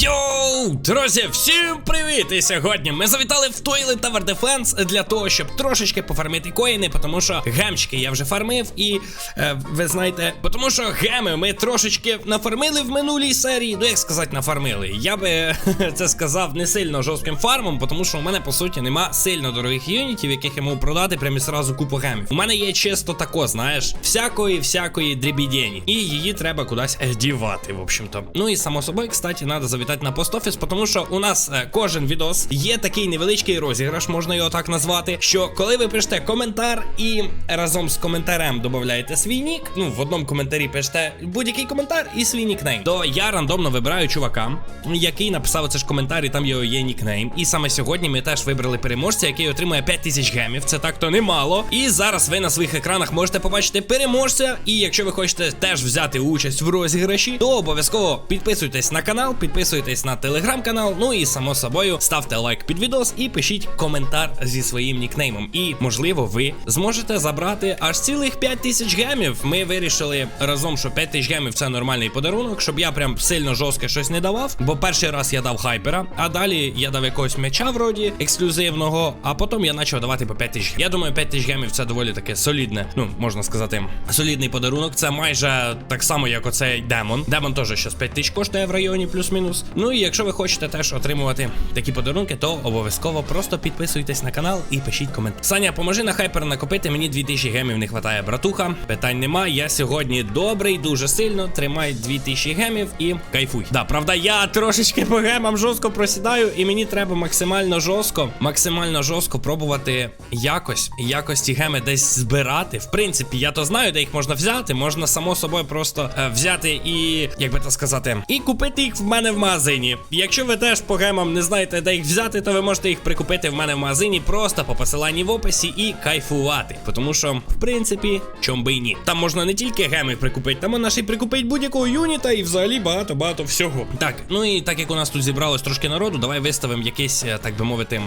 Yo! Друзі, всім привіт! І сьогодні ми завітали в Toilet Tower Defense для того, щоб трошечки пофармити коїни, тому що гемчики я вже фармив, і е, ви знаєте, тому що геми ми трошечки нафармили в минулій серії. Ну, як сказати, нафармили. Я би це сказав не сильно жорстким фармом, тому що у мене по суті нема сильно дорогих юнітів, яких я можу продати прямо і сразу купу гемів. У мене є чисто тако, знаєш, всякої, всякої дрібідені. І її треба кудись е, дівати, в общем-то. Ну і само собою, кстати, треба завітати на постофіс, тому що у нас е, кожен відос є такий невеличкий розіграш, можна його так назвати. Що коли ви пишете коментар і разом з коментарем додаєте свій нік, ну в одному коментарі пишете будь-який коментар і свій нікнейм, то я рандомно вибираю чувака, який написав це ж коментар, і там його є нікнейм. І саме сьогодні ми теж вибрали переможця, який отримує 5000 гемів. Це так то немало. І зараз ви на своїх екранах можете побачити переможця. І якщо ви хочете теж взяти участь в розіграші, то обов'язково підписуйтесь на канал, підписуйтесь на телеграм-канал. Ну і само собою ставте лайк під відос і пишіть коментар зі своїм нікнеймом. І можливо, ви зможете забрати аж цілих 5000 гемів. Ми вирішили разом, що 5000 гемів це нормальний подарунок, щоб я прям сильно жорстко щось не давав. Бо перший раз я дав хайпера, а далі я дав якогось м'яча вроді ексклюзивного, а потім я почав давати по 5 тисяч. Я думаю, 5 тисяч гемів це доволі таке солідне, ну можна сказати, солідний подарунок. Це майже так само, як оцей демон. Демон теж щось 5 тисяч коштує в районі, плюс-мінус. Ну і якщо ви хочете теж отримувати такі подарунки, то обов'язково просто підписуйтесь на канал і пишіть коментар. Саня, поможи на хайпер накопити. Мені 2000 гемів не вистачає, братуха. Питань немає. Я сьогодні добрий, дуже сильно. Тримай 2000 гемів і кайфуй. Да, правда, я трошечки по гемам жорстко просідаю, і мені треба максимально жорстко, максимально жорстко пробувати якось, якось ці геми десь збирати. В принципі, я то знаю, де їх можна взяти. Можна само собою просто е, взяти і, як би то сказати, і купити їх в мене в магазині. Якщо ви теж по гемам не знаєте, де їх взяти, то ви можете їх прикупити в мене в магазині просто по посиланні в описі і кайфувати. Тому що, в принципі, чом би і ні. Там можна не тільки геми прикупити, там можна ще й прикупити будь-якого юніта і взагалі багато-багато всього. Так, ну і так як у нас тут зібралось трошки народу, давай виставимо якийсь, е, так би мовити,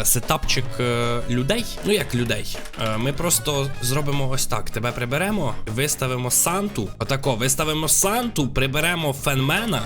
е, сетапчик е, людей. Ну як людей. Ми просто зробимо ось так. Тебе приберемо, виставимо Санту. Отако, виставимо Санту, приберемо фенмена.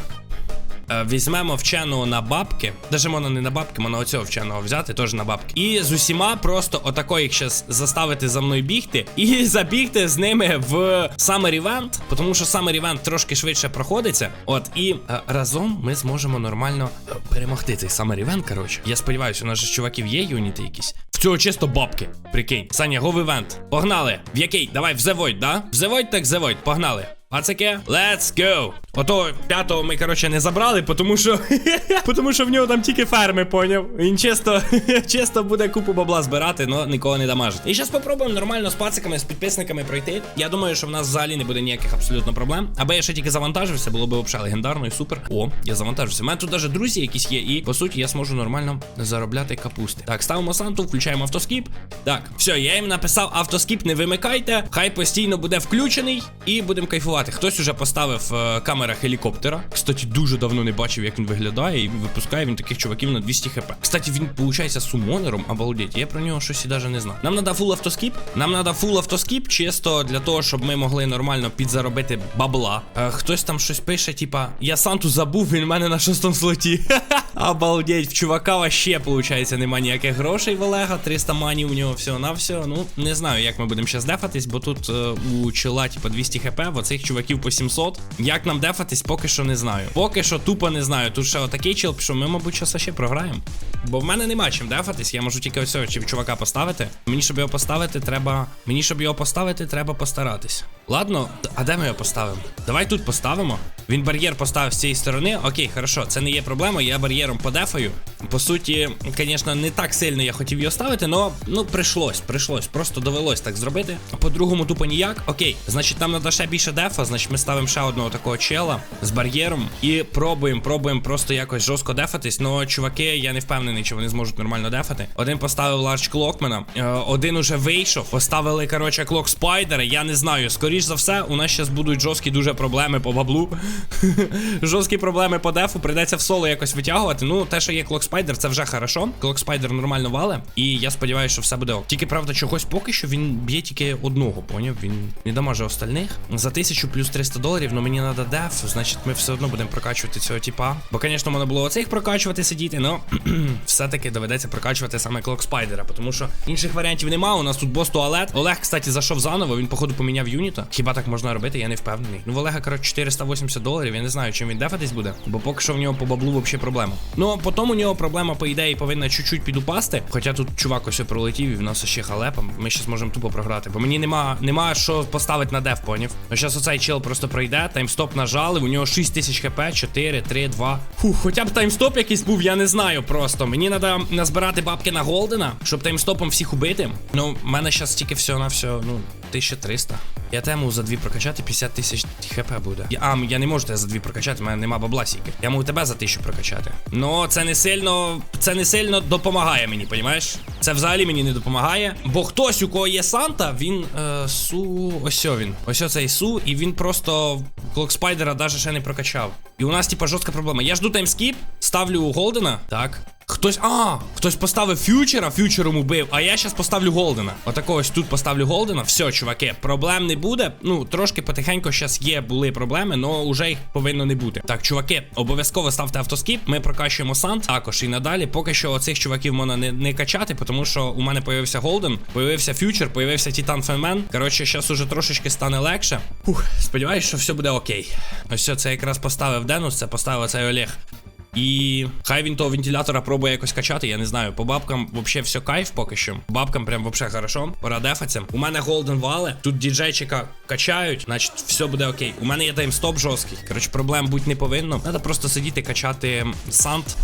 Е, Візьмемо вченого на бабки. Даже можна не на бабки, можна оцього вченого взяти, теж на бабки. І з усіма просто отако їх щас заставити за мною бігти і забігти з ними в Summer Event, тому що Summer Event трошки швидше проходиться. От, і е, разом ми зможемо нормально е, перемогти цей Summer Event, коротше. Я сподіваюся, у нас же чуваків є юніти якісь. В цього чисто бабки. Прикинь. Саня, гов івент. Погнали. В який? Давай, в The Void, да? В The Void, так The Void. Погнали. Пацаки, let's go! Ото п'ятого ми, коротше, не забрали, тому що. тому що в нього там тільки ферми, поняв. Він чисто, чисто буде купу бабла збирати, але нікого не дамажить. І зараз попробуємо нормально з пациками, з підписниками пройти. Я думаю, що в нас взагалі не буде ніяких абсолютно проблем. Аби я ще тільки завантажився, було б взагалі легендарно і супер. О, я завантажився. У мене тут навіть друзі якісь є, і по суті я зможу нормально заробляти капусти. Так, ставимо Санту, включаємо автоскіп. Так, все, я їм написав автоскіп, не вимикайте. Хай постійно буде включений і будемо кайфувати. Хтось уже поставив е, камера гелікоптера. Кстати, дуже давно не бачив, як він виглядає, і випускає він таких чуваків на 200 хп. Кстати, він виходить сумонером, обалдеть. Я про нього щось і навіть не знав. Нам треба фул автоскіп. Нам треба фул автоскіп, чисто для того, щоб ми могли нормально підзаробити бабла. Е, хтось там щось пише, типа, я Санту забув, він в мене на шостому слоті. Обалдеть, в чувака вообще, виходить, нема ніяких грошей в Олега, 300 мані у нього всього на все. Ну, не знаю, як ми будемо зараз дефатись, бо тут е, у чола, типа, 200 хп, в оцих чуваків по 700. Як нам дефатись, поки що не знаю. Поки що тупо не знаю. Тут ще отакий чел пішов, ми, мабуть, зараз ще програємо. Бо в мене нема чим дефатись, я можу тільки ось цього чувака поставити. Мені, щоб його поставити, треба. Мені, щоб його поставити, треба постаратись. Ладно, а де ми його поставимо? Давай тут поставимо. Він бар'єр поставив з цієї сторони. Окей, хорошо, це не є проблема. Я бар'єром подефаю. По суті, звісно, не так сильно я хотів його ставити, але ну прийшлось, прийшлось. Просто довелось так зробити. По-другому тупо ніяк. Окей, значить, нам треба ще більше дефа, значить ми ставимо ще одного такого чела з бар'єром і пробуємо, пробуємо просто якось жорстко дефатись. Ну, чуваки, я не впевнений, чи вони зможуть нормально дефати. Один поставив ларч клокмена, е, один уже вийшов, поставили, коротше, клок спайдера. Я не знаю, скоріше скоріш за все, у нас зараз будуть жорсткі дуже проблеми по баблу. жорсткі проблеми по дефу. Прийдеться в соло якось витягувати. Ну, те, що є Клок Спайдер, це вже хорошо. Клок Спайдер нормально вале. І я сподіваюся, що все буде ок. Тільки правда, чогось поки що він б'є тільки одного, поняв? Він не дамаже остальних. За тисячу плюс 300 доларів, ну мені треба деф, значить ми все одно будемо прокачувати цього типа. Бо, звісно, можна було оцих прокачувати сидіти, но все-таки доведеться прокачувати саме Клок Спайдера, тому що інших варіантів нема. У нас тут бос туалет. Олег, кстати, зайшов заново. Він, походу, поміняв юніта. Хіба так можна робити? Я не впевнений. Ну, в Олега, коротше, 480 доларів. Я не знаю, чим він дефатись буде, бо поки що в нього по баблу взагалі проблема. Ну, а потім у нього проблема, по ідеї, повинна чуть-чуть підупасти. Хоча тут чувак ось пролетів і в нас ще халепа. Ми ще зможемо тупо програти. Бо мені нема, нема що поставити на деф, поняв. Ну, зараз оцей чел просто пройде, таймстоп нажали, у нього 6000 хп, 4, 3, 2. Фух, хоча б таймстоп якийсь був, я не знаю просто. Мені треба назбирати бабки на Голдена, щоб таймстопом всіх убити. Ну, в мене зараз тільки все на все, ну, 1300. Я тему за дві прокачати, 50 тисяч хп буде. Я, а, я не можу тебе за дві прокачати, в мене нема бабла сіки. Я можу тебе за тисячу прокачати. Ну, це не сильно. Це не сильно допомагає мені, понімаєш? Це взагалі мені не допомагає. Бо хтось, у кого є Санта, він е, су. Ось він. Ось оцей су, і він просто Клок Спайдера навіть ще не прокачав. І у нас, типа, жорстка проблема. Я жду таймскіп, ставлю Голдена. Так. Хтось. А, хтось поставив фьючера, фьючером убив, а я зараз поставлю Голдена. Отако ось тут поставлю Голдена. Все, чуваки, проблем не буде. Ну, трошки потихеньку зараз є, були проблеми, але вже їх повинно не бути. Так, чуваки, обов'язково ставте автоскіп. Ми прокачуємо Сант. Також і надалі. Поки що оцих чуваків можна не, не качати, тому що у мене появився Голден, появився фьючер, появився Титан Фенмен. Коротше, зараз уже трошечки стане легше. Фух, сподіваюсь, що все буде окей. Ось це якраз поставив Денус, це поставив цей Олег. І хай він того вентилятора пробує якось качати, я не знаю. По бабкам взагалі все кайф поки що. Бабкам прям вообще хорошо. Пора дефаться. У мене голден вали. Тут діджейчика качають, значить все буде окей. У мене є таймстоп жорсткий. Коротше, проблем бути не повинно. Треба просто сидіти, качати сант.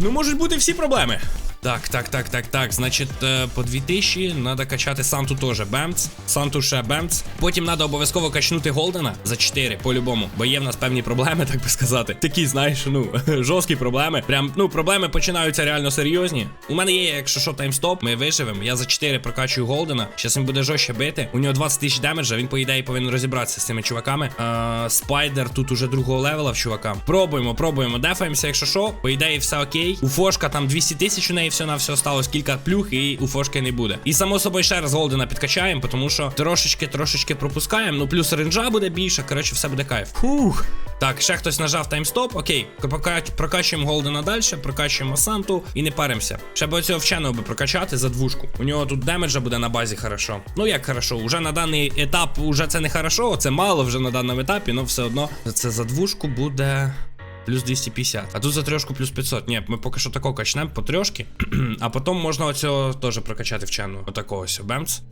Ну можуть бути всі проблеми. Так, так, так, так, так. Значить, е, по 2000 треба качати Санту теж Бемц. Санту ще Бемц. Потім треба обов'язково качнути Голдена за 4 по-любому. Бо є в нас певні проблеми, так би сказати. Такі, знаєш, ну, жорсткі проблеми. Прям, ну, проблеми починаються реально серйозні. У мене є, якщо що, таймстоп, ми виживемо. Я за 4 прокачую Голдена. Щас він буде жорстче бити. У нього 20 тисяч демеджа, він, по ідеї, повинен розібратися з цими чуваками. Е, Спайдер тут уже другого левела в чувака. Пробуємо, пробуємо. Дефаємося, якщо що. По ідеї, все окей. У Фошка там 200 тисяч у неї все на все осталось кілька плюх, і у Фошки не буде. І само собою ще раз Голдена підкачаємо, тому що трошечки, трошечки пропускаємо. Ну, плюс ренджа буде більше. Коротше, все буде кайф. Фух. Так, ще хтось нажав таймстоп. Окей, прокачуємо Голдена далі, прокачуємо Санту і не паримося. Ще б оцього вченого би прокачати за двушку. У нього тут демеджа буде на базі хорошо. Ну як хорошо, уже на даний етап уже це не хорошо, це мало вже на даному етапі, але все одно це за двушку буде. Плюс 250. А тут за трьошку плюс 500. Ні, ми поки що тако качнемо по трьошки. а потім можна оцього теж прокачати вченого. Отакого ось. Бемц.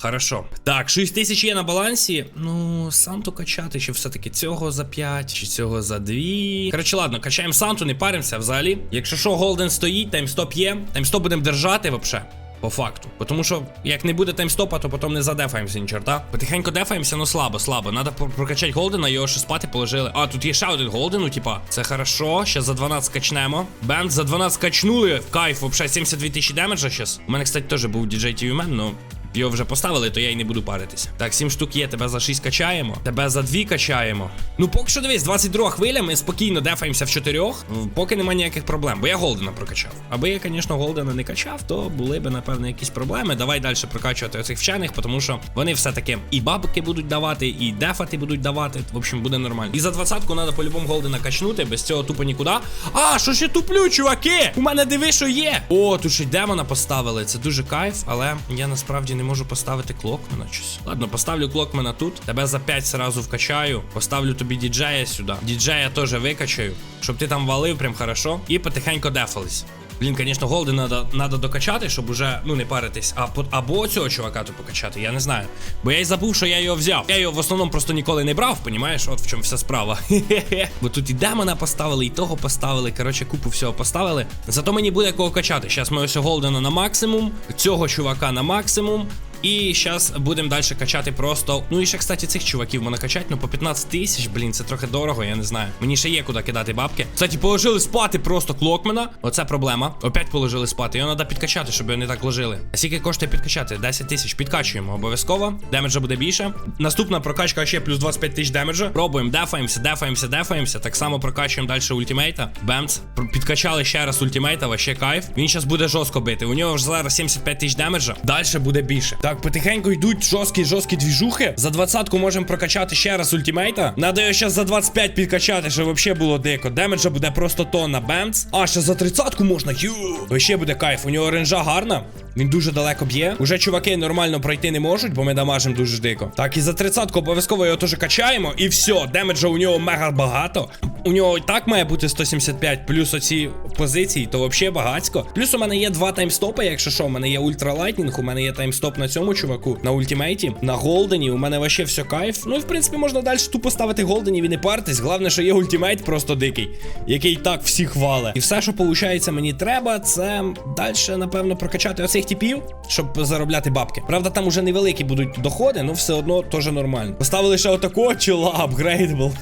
Хорошо. Так, 6 тисяч є на балансі. Ну, Санту качати, чи все-таки цього за 5, чи цього за 2. Коротше, ладно, качаємо Санту, не паримося взагалі. Якщо що, Голден стоїть, таймстоп є. Таймстоп будемо держати взагалі. По факту. Тому що, як не буде таймстопа, то потім не задефаємося ні черта. Потихеньку дефаємося, ну слабо, слабо. Надо про- прокачати Голдена, його ще спати положили. А, тут є ще один Голден, ну типа, це хорошо. Ще за 12 качнемо. Бенд за 12 качнули. Кайф, взагалі 72 тисячі демеджа зараз. У мене, кстати, теж був DJ TV Man, ну. Його вже поставили, то я й не буду паритися. Так, 7 штук є, тебе за 6 качаємо, тебе за 2 качаємо. Ну, поки що дивись, 22 хвиля, ми спокійно дефаємося в 4, поки нема ніяких проблем, бо я Голдена прокачав. Аби я, звісно, Голдена не качав, то були б, напевно, якісь проблеми. Давай далі прокачувати оцих вчених, тому що вони все-таки і бабки будуть давати, і дефати будуть давати. В общем, буде нормально. І за 20-ку треба по-любому Голдена качнути, без цього тупо нікуди. А, що ще туплю, чуваки? У мене диви, що є. О, тут ще демона поставили. Це дуже кайф, але я насправді не можу поставити клокмена щось. Ладно, поставлю клокмена тут. Тебе за 5 сразу вкачаю. Поставлю тобі діджея сюди. Діджея теж викачаю, щоб ти там валив прям хорошо. І потихеньку дефались. Блін, звісно, голди надо, надо докачати, щоб уже ну не паритись. А або цього чувака тут покачати, я не знаю. Бо я й забув, що я його взяв. Я його в основному просто ніколи не брав, понімаєш? От в чому вся справа. Бо тут і демона поставили, і того поставили. Коротше, купу всього поставили. Зато мені буде кого качати. Зараз ми ось голдена на максимум, цього чувака на максимум. І зараз будемо далі качати просто. Ну і ще, кстати, цих чуваків можна качати, ну по 15 тисяч, блін, це трохи дорого, я не знаю. Мені ще є куди кидати бабки. Кстати, положили спати просто клокмена. Оце проблема. Опять положили спати. Його треба підкачати, щоб його не так ложили. А скільки коштує підкачати? 10 тисяч. Підкачуємо обов'язково. Демеджа буде більше. Наступна прокачка ще плюс 25 тисяч демеджа. Пробуємо, дефаємося, дефаємося, дефаємося. Так само прокачуємо далі ультимейта. Бемц. Підкачали ще раз ультимейта, вообще кайф. Він зараз буде жорстко бити. У нього вже зараз 75 тисяч демеджа. Далі буде більше. Так, потихеньку йдуть жорсткі, жорсткі двіжухи. За 20-ку можемо прокачати ще раз ультимейта. Надо його зараз за 25 підкачати, щоб взагалі було дико. Демеджа буде просто тонна. Бемц. А, ще за 30-ку можна. Ю. Вообще буде кайф. У нього ренжа гарна. Він дуже далеко б'є. Уже чуваки нормально пройти не можуть, бо ми дамажимо дуже дико. Так, і за 30-ку обов'язково його теж качаємо. І все, демеджа у нього мега багато. У нього і так має бути 175, плюс оці позиції, то взагалі багацько. Плюс у мене є два таймстопи, якщо що, у мене є ультра лайтнінг, у мене є таймстоп на цьому чуваку, на ультимейті, на голдені. У мене вообще все кайф. Ну і в принципі можна далі тупо ставити голденів і не партись. Головне, що є ультимейт просто дикий, який так всіх вале. І все, що виходить, мені треба, це далі, напевно, прокачати оцих типів, щоб заробляти бабки. Правда, там уже невеликі будуть доходи, ну все одно теж нормально. Поставили ще отакого чола, апгрейдбл.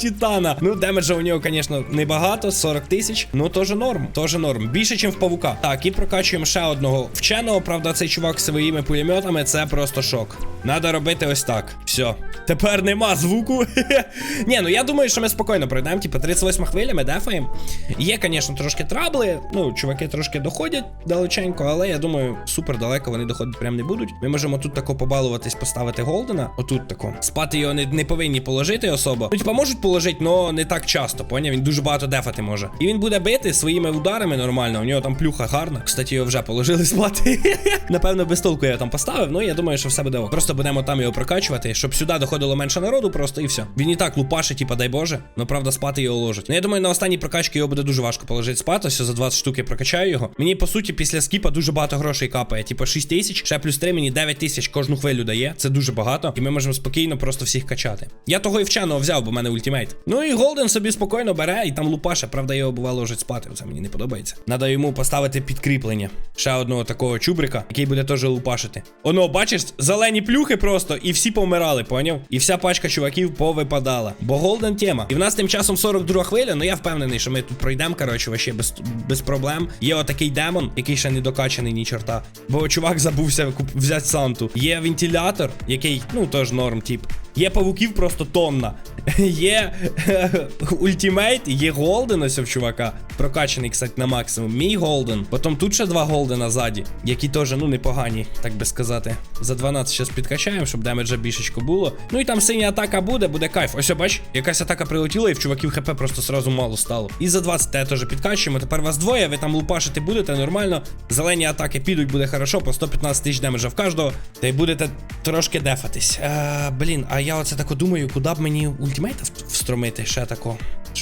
Титана. Ну, демеджа у нього, звісно, небагато, 40 тисяч. Ну, теж норм, теж норм. Більше, ніж в павука. Так, і прокачуємо ще одного вченого. Правда, цей чувак своїми пулеметами це просто шок. Надо робити ось так. Все. Тепер нема звуку. Ні, ну я думаю, що ми спокійно пройдемо. Типа 38 хвиля, ми дефаємо. Є, звісно, трошки трабли. Ну, чуваки трошки доходять далеченько, але я думаю, супер далеко вони доходити прям не будуть. Ми можемо тут тако побалуватись, поставити голдена. Отут тако. Спати його не, не повинні положити особо. Ну, типа, можуть положити, але не так часто. Поняв? Він дуже багато дефати може. І він буде бити своїми ударами нормально. У нього там плюха гарна. Кстати, його вже положили спати. Напевно, без толку я його там поставив. Ну я думаю, що все буде. ок. Просто будемо там його прокачувати, щоб сюди доходило менше народу, просто і все. Він і так лупашить, типа, дай Боже. Ну правда, спати його ложить. Ну я думаю, на останній прокачці його буде дуже важко положити спати. Все за 20 штук я прокачаю його. Мені по суті після скіпа дуже багато грошей капає. Типа 6 тисяч, ще плюс 3 мені 9 тисяч кожну хвилю дає. Це дуже багато. І ми можемо спокійно просто всіх качати. Я того і вченого взяв, бо в мене ультимейт. Ну і Голден собі спокійно бере і там лупаше. Правда, його бувало ложить спати. Це мені не подобається. Надо йому поставити підкріплення. Ще одного такого чубрика, який буде теж лупашити. Оно, бачиш, зелені плюхи просто, і всі помирали, поняв? І вся пачка чуваків повипадала. Бо Голден тема. І в нас тим часом 42 хвиля, ну я впевнений, що ми тут пройдемо, коротше, вообще без, без проблем. Є отакий демон, який ще не докачаний ні чорта. Бо чувак забувся взяти Санту. Є вентилятор, який, ну теж норм, тип. Є павуків просто тонна. Є ультимейт, є голден ось в чувака. Прокачаний, кстати, на максимум. Мій голден. Потім тут ще два голдена ззаді, які теж, ну, непогані, так би сказати. За 12 зараз підкачаємо, щоб демеджа більшечко було. Ну і там синя атака буде, буде кайф. Ось, бач, якась атака прилетіла, і в чуваків хп просто сразу мало стало. І за 20 те теж підкачуємо. Тепер вас двоє, ви там лупашити будете нормально. Зелені атаки підуть, буде хорошо, по 115 тисяч демеджа в кожного. Та й будете трошки дефатись. А, блін, а я оце тако думаю, куди б мені ультимейта встромити ще тако.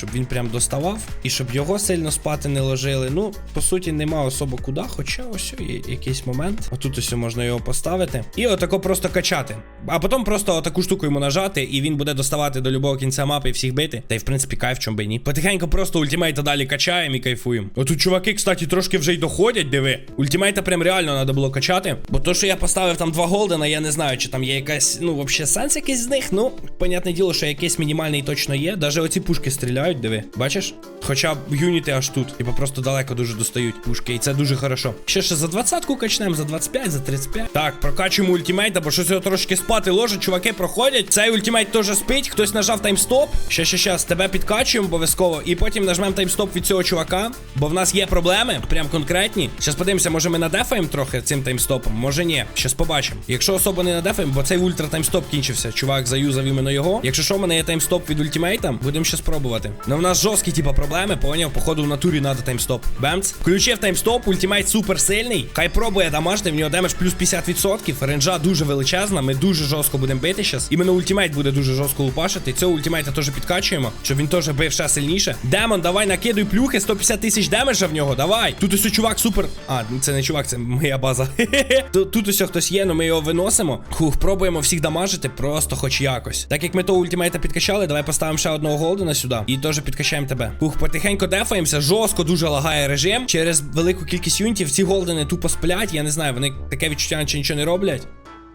Щоб він прям доставав, і щоб його сильно спати не ложили. Ну, по суті, нема особо куди, хоча ось є якийсь момент. Отут ось можна його поставити. І отако просто качати. А потім просто отаку штуку йому нажати, і він буде доставати до любого кінця мапи і всіх бити. Та й в принципі кайф, чом би ні. Потихеньку просто ультимейта далі качаємо і кайфуємо. Отут чуваки, кстати, трошки вже й доходять, диви. Ультимейта прям реально треба було качати. Бо то, що я поставив там два голдена, я не знаю, чи там є якась, ну, взагалі сенс якийсь з них. Ну, понятне діло, що якийсь мінімальний точно є. Даже оці пушки стріляють, диви. Бачиш? Хоча б юніти аж тут. Типа просто далеко дуже достають пушки. І це дуже хорошо. Ще ще за 20-ку качнемо, за 25, за 35. Так, прокачуємо ультимейта, бо щось його трошки спати ложить. Чуваки проходять. Цей ультимейт теж спить. Хтось нажав таймстоп. Ще, ще, ще, тебе підкачуємо обов'язково. І потім нажмемо таймстоп від цього чувака. Бо в нас є проблеми, прям конкретні. Щас подивимося, може ми надефаємо трохи цим таймстопом. Може ні. Щас побачимо. Якщо особо не надефаємо, бо цей ультра таймстоп кінчився. Чувак заюзав іменно його. Якщо що, в мене є таймстоп від ультимейта, будемо ще спробувати. Ну в нас жорсткі, типа, проблеми, поняв? Походу в натурі надо таймстоп. Бемц. Включив таймстоп, ультимейт супер сильний. Хай пробує дамажити, в нього демедж плюс 50%. Ренджа дуже величезна. Ми дуже жорстко будемо бити зараз. Іменно ультимейт буде дуже жорстко лупашити. Цього ультимейта теж підкачуємо, щоб він теж бив ще сильніше. Демон, давай накидуй плюхи, 150 тисяч демеджа в нього. Давай. Тут ось чувак супер. А, це не чувак, це моя база. Тут, ось хтось є, ну ми його виносимо. Хух, пробуємо всіх дамажити, просто хоч якось. Так як ми того ультимейта підкачали, давай поставимо ще одного голдена сюди. І теж підкачаємо тебе. Хух, потихеньку дефаємося, жорстко дуже лагає режим. Через велику кількість юнітів ці голдени тупо сплять. Я не знаю, вони таке відчуття, наче нічого не роблять.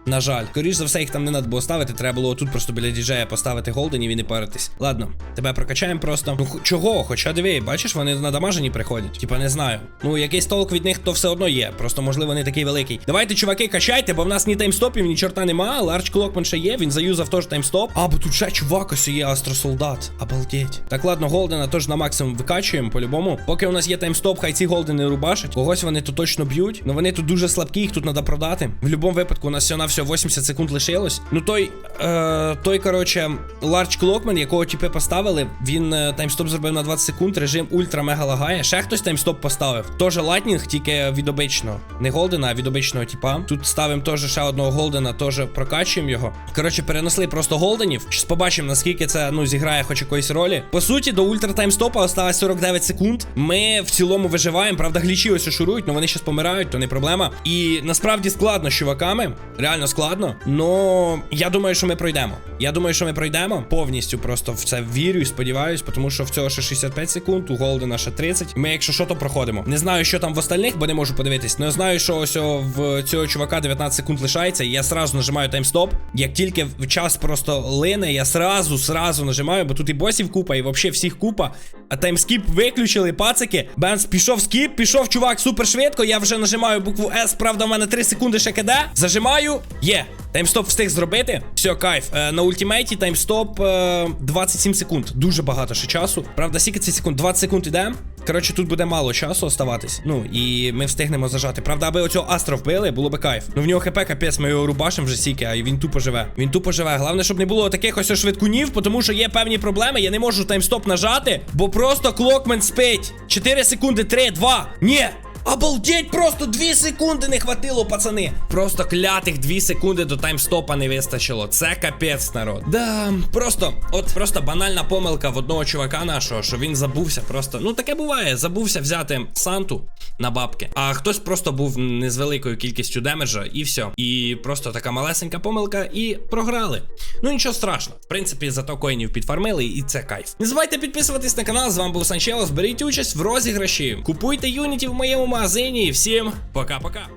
На жаль, скоріш за все, їх там не треба було ставити. Треба було тут просто біля діджея поставити голденів і не паритись. Ладно, тебе прокачаємо просто. Ну чого? Хоча диви, бачиш, вони надамажені приходять. Типа не знаю. Ну якийсь толк від них то все одно є. Просто можливо не такий великий. Давайте, чуваки, качайте, бо в нас ні таймстопів, ні чорта нема. Ларч Клокман ще є, він заюзав теж таймстоп. А, бо тут ще чувак ось є астросолдат. Обалдеть. Так, ладно, голдена теж на максимум викачуємо по-любому. Поки у нас є таймстоп, хай ці голдени рубашать. Когось вони тут точно б'ють. Ну вони тут дуже слабкі, їх тут треба продати. В будь-якому випадку у нас всього на все 80 секунд лишилось. Ну той, е, той, коротше, Ларч Клокмен, якого типи поставили, він е, таймстоп зробив на 20 секунд, режим ультра мега лагає. Ще хтось таймстоп поставив. Тоже лайтнінг, тільки від обичного. Не голдена, а від обичного типа. Тут ставимо теж ще одного голдена, теж прокачуємо його. Коротше, перенесли просто голденів. Щас побачимо, наскільки це ну зіграє хоч якоїсь ролі. По суті, до ультра таймстопа осталось 49 секунд. Ми в цілому виживаємо. Правда, глічі ось шурують, але вони зараз помирають, то не проблема. І насправді складно з чуваками. Реально складно. Но я думаю, що ми пройдемо. Я думаю, що ми пройдемо повністю. Просто в це вірю і сподіваюсь, тому що в цього ще 65 секунд, у Голдена ще 30. Ми, якщо що, то проходимо. Не знаю, що там в остальних, бо не можу подивитись. Я знаю, що ось в цього чувака 19 секунд лишається. І я сразу нажимаю таймстоп. Як тільки час просто лине, я сразу, сразу нажимаю, бо тут і босів купа, і взагалі всіх купа. А таймскіп виключили, пацики. Бенс пішов скіп, пішов чувак супер швидко. Я вже нажимаю букву С. Правда, в мене 3 секунди ще КД. Зажимаю. Є. Таймстоп встиг зробити. Все, кайф. Е, на ультимейті таймстоп е, 27 секунд. Дуже багато ще часу. Правда, скільки це секунд? 20 секунд іде. Коротше, тут буде мало часу оставатись. Ну і ми встигнемо зажати. Правда, аби оцього Астро вбили, було би кайф. Ну в нього хп капець, ми його рубашимо вже стільки, а він тупо живе. Він тупо живе. Головне, щоб не було таких ось швидкунів, тому що є певні проблеми. Я не можу таймстоп нажати, бо просто клокмен спить. 4 секунди, 3, 2. Ні! Обалдеть, просто 2 секунди не хватило, пацани. Просто клятих 2 секунди до таймстопа не вистачило. Це капець, народ. Да, просто, от просто банальна помилка в одного чувака нашого, що він забувся просто. Ну таке буває, забувся взяти Санту на бабки. А хтось просто був не з великою кількістю демеджа, і все. І просто така малесенька помилка, і програли. Ну нічого страшного. В принципі, зато коїнів підфармили, і це кайф. Не забувайте підписуватись на канал. З вами був Санчелос. Беріть участь в розіграші. Купуйте юніті в моєму І всім пока-пока.